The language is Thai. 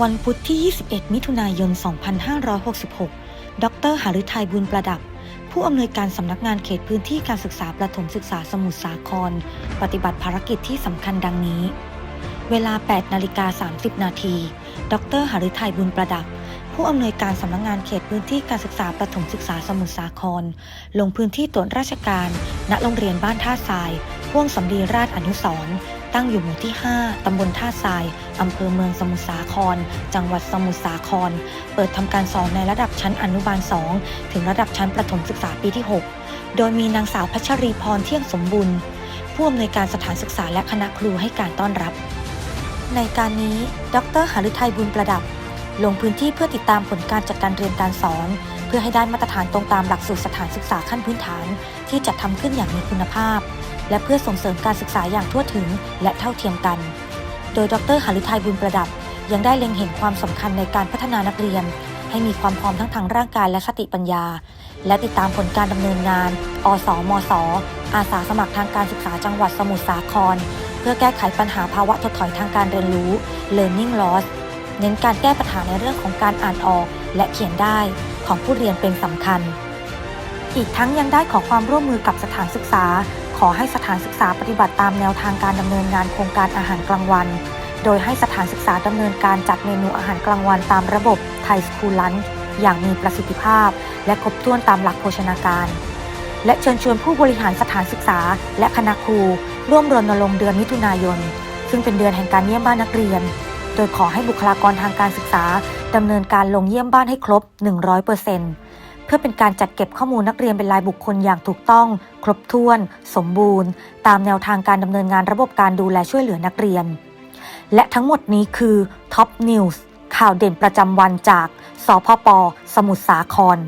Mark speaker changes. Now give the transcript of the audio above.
Speaker 1: วันพุธที่ 21 มิถุนายน 2566 ดร หฤทัยบุญประดับ ผู้อำนวยการสำนักงานเขตพื้นที่การศึกษาประถมศึกษาสมุทรสาคร ปฏิบัติภารกิจที่สำคัญดังนี้ เวลา 8 นาฬิกา 30 นาที ดร หฤทัยบุญประดับ ผู้อำนวยการสำนักงานเขตพื้นที่การศึกษาประถมศึกษาสมุทรสาคร ลงพื้นที่ตรวจราชการ ณ โรงเรียนบ้านท่าทรายพ่วงสำลีราชอนุสร ตั้งอยู่หมู่ที่ 5 ตำบลท่าทราย อำเภอเมืองสมุทรสาคร จังหวัดสมุทรสาคร เปิดทำการสอนในระดับชั้นอนุบาล 2 ถึงระดับชั้นประถมศึกษาปีที่ 6 โดยมีนางสาวพัชรีพรเที่ยงสมบุญผู้อำนวยการสถานศึกษาและคณะครูให้การต้อนรับ ในการนี้ ดรหฤทัยบุญประดับ ลงพื้นที่เพื่อติดตามผลการจัดการเรียนการสอน เพื่อให้ได้มาตรฐานตรงตามหลักสูตรสถานศึกษาขั้นพื้นฐาน ที่จัดทำขึ้นอย่างมีคุณภาพ และเพื่อส่งเสริมการศึกษาอย่างทั่วถึง และเท่าเทียมกัน โดยดรหฤทัยบุญประดับ ยังได้เล็งเห็นความสำคัญในการพัฒนานักเรียน ให้มีความพร้อมทั้งทางร่างกายและสติปัญญา และติดตามผลการดำเนินงาน อสมสอาสาสมัครทางการศึกษาจังหวัดสมุทรสาคร เพื่อแก้ไขปัญหาภาวะถดถอยทางการเรียนรู้ learning loss เน้นการแก้ปัญหาในเรื่องของการอ่านออก และเขียนได้ของผู้เรียนเป็นสำคัญ อีกทั้งยังได้ขอความร่วมมือกับสถานศึกษา ขอให้สถานศึกษาปฏิบัติตามแนวทางการดำเนินงานโครงการอาหารกลางวัน โดยให้สถานศึกษาดำเนินการจัดเมนูอาหารกลางวันตามระบบไทยสคูลลันอย่างมีประสิทธิภาพ และครบถ้วนตามหลักโภชนาการและเชิญชวนผู้บริหารสถานศึกษา และคณะครู ร่วมรณรงค์เดือนมิถุนายน ซึ่งเป็นเดือนแห่งการเยี่ยมบ้านนักเรียน โดยขอให้บุคลากรทางการศึกษาดำเนินการลงเยี่ยมบ้านให้ครบ 100%เพื่อเป็นการจัดเก็บข้อมูลนักเรียนเป็นรายบุคคลอย่างถูกต้อง ครบถ้วน สมบูรณ์ ตามแนวทางการดำเนินงานระบบการดูแลช่วยเหลือนักเรียน และทั้งหมดนี้คือ Top News ข่าวเด่นประจำวันจาก สพป สมุทรสาคร